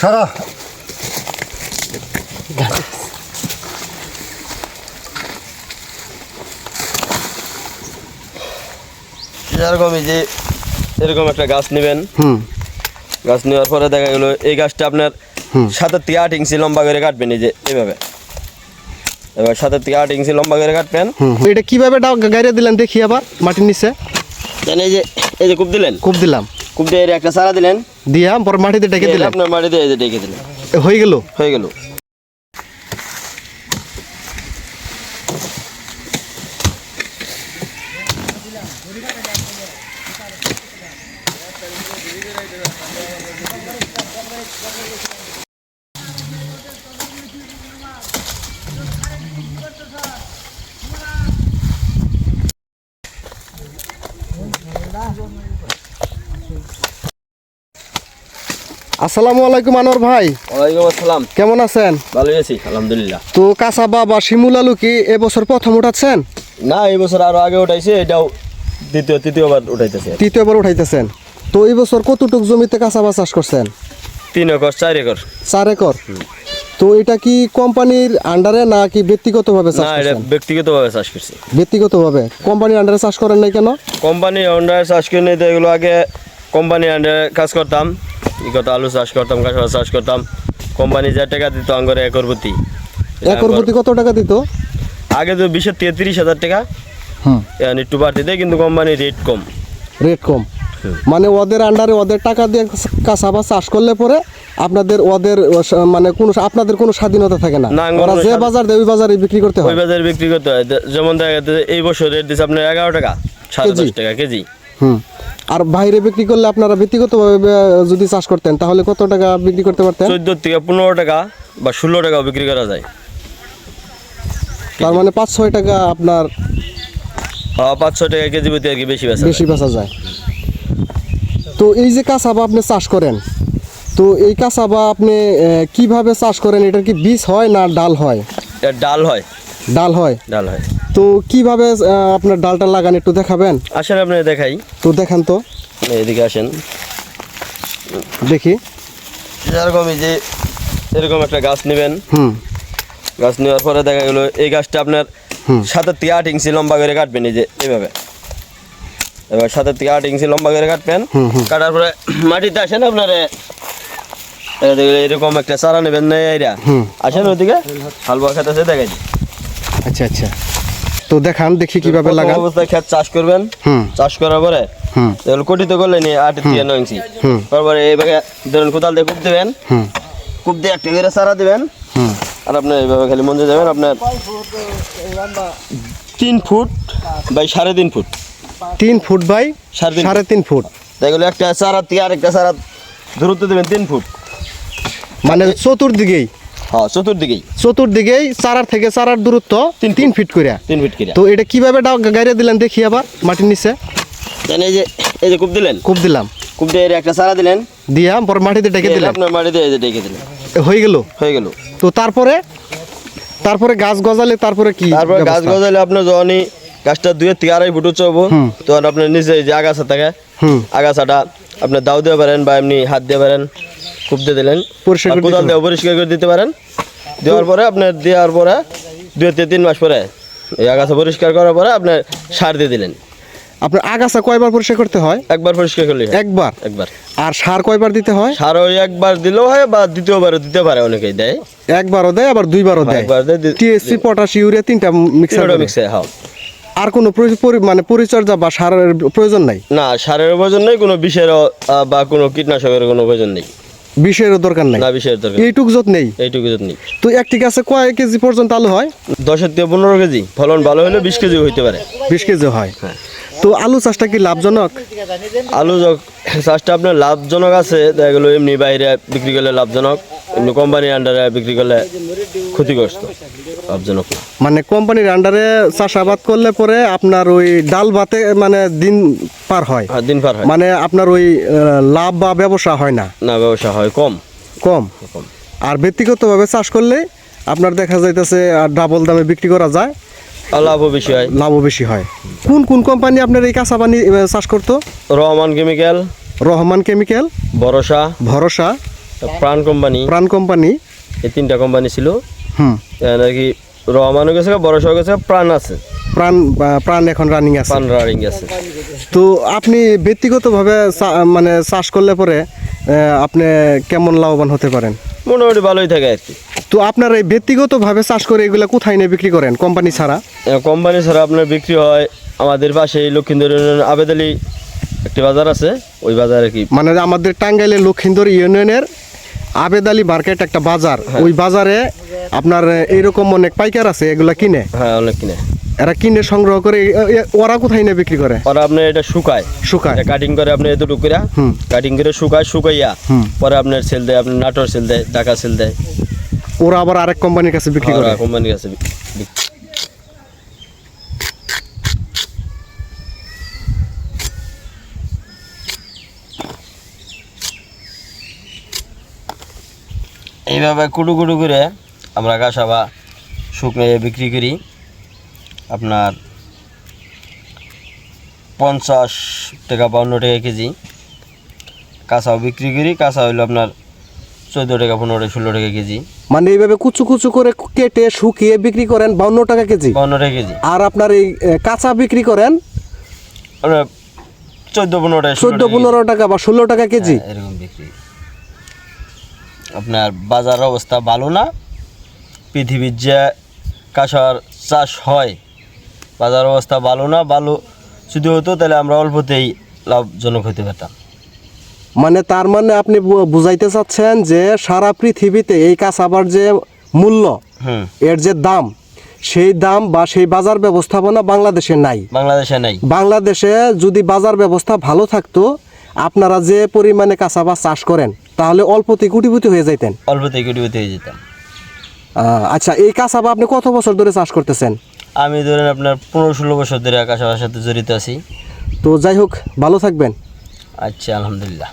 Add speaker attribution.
Speaker 1: সারা
Speaker 2: এরকম এই যে এরকম একটা গাছ নেবেন
Speaker 1: হুম
Speaker 2: গাছ নেওয়ার পরে দেখা গেলো এই গাছটা আপনার। সাতের থেকে আট ইঞ্চি লম্বা করে কাটবেন এই যে এইভাবে এবার সাতের থেকে আট ইঞ্চি লম্বা করে কাটবেন।
Speaker 1: এটা কীভাবে ডা- গাইরে দিলেন দেখি আবার মাটির নিচে?
Speaker 2: দেন এই যে এই যে কূপ দিলেন?
Speaker 1: কূপ দিলাম।
Speaker 2: কূপ দিয়ে একটা সারা দিলেন।
Speaker 1: দিয়া পর মাটিতে ডেকে দিলাম
Speaker 2: আপনার মাটি দিয়ে এই যে ডেকে দিলেন।
Speaker 1: হয়ে গেল?
Speaker 2: হয়ে গেল।
Speaker 1: আসসালামু আলাইকুম আনোয়ার ভাই।
Speaker 2: ওয়ালাইকুম আসসালাম।
Speaker 1: কেমন আছেন?
Speaker 2: ভালোই আছি আলহামদুলিল্লাহ।
Speaker 1: তো কাঁচাবা বা শিমুল আলু কি এবছর প্রথম উঠাচ্ছেন?
Speaker 2: না এই বছর আরও আগে উঠাইছে এটাও দ্বিতীয় তৃতীয়বার উঠাইতেছে।
Speaker 1: তৃতীয়বার উঠাইতেছেন। তো এই বছর কতটুক জমিতে কাঁচাবা চাষ করছেন?
Speaker 2: তিন একর চার একর।
Speaker 1: চার একর। তো এটা কি কোম্পানির আন্ডারে না কি ব্যক্তিগতভাবে চাষ
Speaker 2: না এটা ব্যক্তিগতভাবে চাষ করছি।
Speaker 1: ব্যক্তিগতভাবে। কোম্পানির আন্ডারে চাষ করেন নাই কেন?
Speaker 2: কোম্পানি আন্ডারে চাষ করে নিতে এগুলো আগে কোম্পানি আন্ডারে কাজ করতাম। ই কত আলু চাষ করতাম কাঁচা চাষ করতাম। কোম্পানি যা টাকা দিত আঙ্গরে একর প্রতি।
Speaker 1: একর প্রতি কত টাকা দিত?
Speaker 2: আগে তো বিশের তেত্রিশ হাজার টাকা।
Speaker 1: হুম।
Speaker 2: একটু বাড়তি দেয় কিন্তু কোম্পানি রেট কম।
Speaker 1: রেট কম। মানে ওদের আন্ডারে ওদের টাকা দিয়ে কাঁচাবা চাষ করলে পরে আপনাদের ওদের মানে কোনো আপনাদের কোনো স্বাধীনতা থাকে না। ওরা যে বাজার দেয় ওই বাজারে বিক্রি করতে
Speaker 2: ওই বাজারে বিক্রি করতে হয়। যেমন দেখা এই বছর রেট দিচ্ছে আপনার এগারো টাকা সাড়ে দশ টাকা কেজি।
Speaker 1: হুম। আর বাইরে বিক্রি করলে আপনারা ব্যক্তিগতভাবে যদি চাষ করতেন তাহলে কত টাকা বিক্রি করতে পারতেন?
Speaker 2: চোদ্দ থেকে পনেরো টাকা বা ষোলো টাকাও বিক্রি করা যায়।
Speaker 1: তার মানে পাঁচ ছয় টাকা আপনার
Speaker 2: হ্যাঁ, পাঁচ ছয় টাকা কেজি প্রতি আর কি বেশি বেশি
Speaker 1: বেশি বেচা যায়। তো এই যে কাঁচাবা আপনি চাষ করেন তো এই কাঁচাবা আপনি কীভাবে চাষ করেন? এটার কি বীজ হয় না ডাল হয়?
Speaker 2: ডাল হয়।
Speaker 1: ডাল হয়?
Speaker 2: ডাল হয়।
Speaker 1: তো কীভাবে আপনার ডালটা লাগান একটু দেখাবেন?
Speaker 2: আসেন আপনি দেখাই।
Speaker 1: তো দেখান তো।
Speaker 2: এদিকে আসেন।
Speaker 1: দেখি।
Speaker 2: এরকম এই যে এরকম একটা গাছ নেবেন।
Speaker 1: হুম।
Speaker 2: গাছ নেওয়ার পরে দেখা গেলো এই গাছটা আপনার সাতের থেকে আট ইঞ্চি লম্বা করে কাটবেন এই যে এইভাবে এবার সাতের থেকে আট ইঞ্চি লম্বা করে কাটবেন। কাটার পরে মাটিতে আসেন আপনার। এরকম একটা চারা নেবেন না এরা। আসেন ওইদিকে হালুয়া খেতে আছে দেখাই।
Speaker 1: আচ্ছা আচ্ছা। তো দেখান দেখি কীভাবে লাগান।
Speaker 2: অবস্থায় ক্ষেত চাষ করবেন।
Speaker 1: হুম।
Speaker 2: চাষ করার পরে
Speaker 1: হুম।
Speaker 2: এগুলো কটিত করলে নিয়ে আট থেকে নয় ইঞ্চি। তারপরে এইভাবে ধরুন কোদাল দিয়ে কূপ দেবেন।
Speaker 1: হুম।
Speaker 2: কূপ দিয়ে একটা করে চারা দিবেন।
Speaker 1: হুম।
Speaker 2: আর আপনার এইভাবে খালি মঞ্জে যাবেন আপনার তিন ফুট বাই সাড়ে তিন ফুট।
Speaker 1: তিন ফুট বাই
Speaker 2: সাড়ে তিন
Speaker 1: ফুট।
Speaker 2: দেখল একটা চারা থেকে আরেকটা চারা দূরত্ব দেবেন তিন ফুট।
Speaker 1: মানে চতুর্দিকেই?
Speaker 2: চতুর্দিকেই।
Speaker 1: চতুর্দিকেই চারার থেকে চারার দূরত্ব তিন তিন ফিট। করে
Speaker 2: তিন ফিট কিনা
Speaker 1: তো এটা কীভাবে ডা- গাইরে দিলেন দেখি আবার মাটির নিচে?
Speaker 2: দেন এই যে এই যে কূপ দিলেন।
Speaker 1: কূপ দিলাম।
Speaker 2: কূপ দিয়ে এর একটা চারা দিলেন।
Speaker 1: দিয়া পর মাটিতে ডেকে
Speaker 2: দিয়ে
Speaker 1: দিলেন।
Speaker 2: আপনার মাটি দিয়ে এই যে ডেকে দিলেন।
Speaker 1: হয়ে গেল?
Speaker 2: হয়ে গেল।
Speaker 1: তো তারপরে তারপরে গাছ গজালে তারপরে কি
Speaker 2: তারপরে গাছ
Speaker 1: ব্যবস্থা?
Speaker 2: গজালে আপনার যখনই গাছটা দুই থেকে আড়াই ফুট উঁচু হব। তখন আপনার নিচে যে আগাছা থাকে আগাছাটা আপনার দাও দিতে পারেন বা এমনি হাত দিয়ে পারেন কূপ দিয়ে দিলেন। কোদাল দিয়ে পরিষ্কার করে দিতে পারেন। দেওয়ার পরে আপনার দেওয়ার পরে দুই থেকে তিন মাস পরে এই আগাছা পরিষ্কার করার পরে আপনার সার দিয়ে দিলেন।
Speaker 1: আপনার আগাছা কয়বার পরিষ্কার করতে হয়?
Speaker 2: একবার পরিষ্কার করলে
Speaker 1: একবার?
Speaker 2: একবার।
Speaker 1: আর সার কয়বার দিতে হয়?
Speaker 2: সার ওই একবার দিলেও হয় বা দ্বিতীয়বারও দিতে পারে অনেকেই দেয়।
Speaker 1: একবারও দেয় আবার দুইবারও দেয়?
Speaker 2: একবার দেয়,
Speaker 1: টিএসসি পটাশ ইউরিয়া তিনটা মিক্সার
Speaker 2: মিক্সার মিক্সে হ্যাঁ।
Speaker 1: আর কোনো মানে পরিচর্যা বা সারের প্রয়োজন নাই?
Speaker 2: না সারের প্রয়োজন নেই কোনো বিষের বা কোনো কীটনাশকের কোনো প্রয়োজন নেই।
Speaker 1: বিষেরও দরকার নাই?
Speaker 2: না বিষের দরকার
Speaker 1: এইটুক যত নেই?
Speaker 2: এইটুকু যত নেই।
Speaker 1: তো একটি গাছে কয় কেজি পর্যন্ত আলু হয়?
Speaker 2: দশের থেকে পনেরো কেজি। ফলন ভালো হলে বিশ কেজি হইতে পারে।
Speaker 1: বিশ কেজি হয়।
Speaker 2: হ্যাঁ।
Speaker 1: তো আলু চাষটা কি লাভজনক?
Speaker 2: আলু চাষটা আপনার লাভজনক আছে দেখা গেলো এমনি বাইরে বিক্রি করলে লাভজনক এমনি কোম্পানির আন্ডারে বিক্রি করলে ক্ষতিগ্রস্ত লাভজনক
Speaker 1: মানে কোম্পানির আন্ডারে চাষাবাদ করলে পরে আপনার ওই ডাল ভাতে মানে দিন পার হয়।
Speaker 2: আর দিন পার হয়।
Speaker 1: মানে আপনার ওই লাভ বা ব্যবসা হয় না।
Speaker 2: না ব্যবসা হয় কম।
Speaker 1: কম?
Speaker 2: কম।
Speaker 1: আর ব্যক্তিগতভাবে চাষ করলে আপনার দেখা যাইতেছে আর ডাবল দামে বিক্রি করা যায়।
Speaker 2: লাভও বেশি হয়।
Speaker 1: লাভও বেশি হয়। কোন কোন কোম্পানি আপনার এই কাঁচাবা নি- আহ, চাষ করতো?
Speaker 2: রহমান কেমিক্যাল
Speaker 1: রহমান কেমিক্যাল
Speaker 2: ভরসা
Speaker 1: ভরসা
Speaker 2: প্রাণ কোম্পানি।
Speaker 1: প্রাণ কোম্পানি।
Speaker 2: এই তিনটা কোম্পানি ছিল।
Speaker 1: হুম।
Speaker 2: আর কি রহমানও গেছে ভরসাও গেছে প্রাণ আছে।
Speaker 1: প্রাণ প্রাণ এখন রানিং আছে।
Speaker 2: প্রাণ রানিং আছে।
Speaker 1: তো আপনি ব্যক্তিগতভাবে মানে চাষ করলে পরে আপনি কেমন লাভবান হতে পারেন?
Speaker 2: মোটামুটি ভালোই থাকে আর কি।
Speaker 1: তো আপনার এই ব্যক্তিগতভাবে চাষ করে এগুলো কোথায় নিয়ে বিক্রি করেন? কোম্পানি ছাড়া?
Speaker 2: কোম্পানি ছাড়া আপনার বিক্রি হয় আমাদের পাশে লক্ষ্মীন্দর ইউনিয়ন আবেদালি একটি বাজার আছে ওই বাজারে কি
Speaker 1: মানে আমাদের টাঙ্গাইলের লক্ষিন্দর ইউনিয়নের আবেদ আলী মার্কেট একটা বাজার। ওই বাজারে আপনার এইরকম অনেক পাইকার আছে এগুলা কিনে?
Speaker 2: হ্যাঁ অনেক কিনে।
Speaker 1: এরা কিনে সংগ্রহ করে ওরা কোথায় নিয়ে বিক্রি করে?
Speaker 2: পরে আপনি এটা শুকায়।
Speaker 1: শুকায়।
Speaker 2: কাটিং করে আপনি এতটুকু করে। কাটিং করে শুকায় শুকাইয়া। পরে আপনার সেল দেয় আপনার নাটোর সেল দেয় ঢাকা সেল দেয়।
Speaker 1: ওরা আবার আরেক কোম্পানির কাছে বিক্রি করে?
Speaker 2: কোম্পানির কাছে এইভাবে কুটু কুটু করে আমরা কাঁসাবা শুকনো বিক্রি করি। আপনার পঞ্চাশ টাকা বাউন্ন টাকা কেজি। কাঁচাও বিক্রি করি কাঁচা হইল আপনার চোদ্দ টাকা পনেরো ষোলো টাকা কেজি।
Speaker 1: মানে এইভাবে কুচু কুচু করে কেটে শুকিয়ে বিক্রি করেন বাউন্ন টাকা কেজি?
Speaker 2: বাউন্ন টাকা কেজি।
Speaker 1: আর আপনার এই কাঁচা বিক্রি করেন?
Speaker 2: চোদ্দ পনেরো টাকা
Speaker 1: চোদ্দ পনেরো টাকা বা ষোলো টাকা কেজি?
Speaker 2: হ্যাঁ, এরকম বিক্রি। আপনার বাজার অবস্থা ভালো না? পৃথিবীর যে কাঁসার চাষ হয় বাজার অবস্থা ভালো না ভালো যদি হতো তাহলে আমরা অল্পতেই লাভজনক হতে পারতাম।
Speaker 1: মানে তার মানে আপনি বুঝাইতে চাচ্ছেন যে সারা পৃথিবীতে এই কাঁচাবার যে মূল্য এর যে দাম সেই দাম বা সেই বাজার ব্যবস্থাপনা বাংলাদেশে নাই।
Speaker 2: বাংলাদেশে নাই।
Speaker 1: বাংলাদেশে যদি বাজার ব্যবস্থা ভালো থাকতো আপনারা যে পরিমাণে কাঁচাবাস চাষ করেন তাহলে অল্পতেই কোটিপতি হয়ে যাইতেন।
Speaker 2: অল্পতেই কোটিপতি হয়ে যেতাম।
Speaker 1: আচ্ছা এই কাঁচাবা আপনি কত বছর ধরে চাষ করতেছেন?
Speaker 2: আমি ধরেন আপনার পনেরো ষোলো বছর ধরে আকাশ সাথে জড়িত আছি।
Speaker 1: তো যাই হোক ভালো থাকবেন।
Speaker 2: আচ্ছা আলহামদুলিল্লাহ।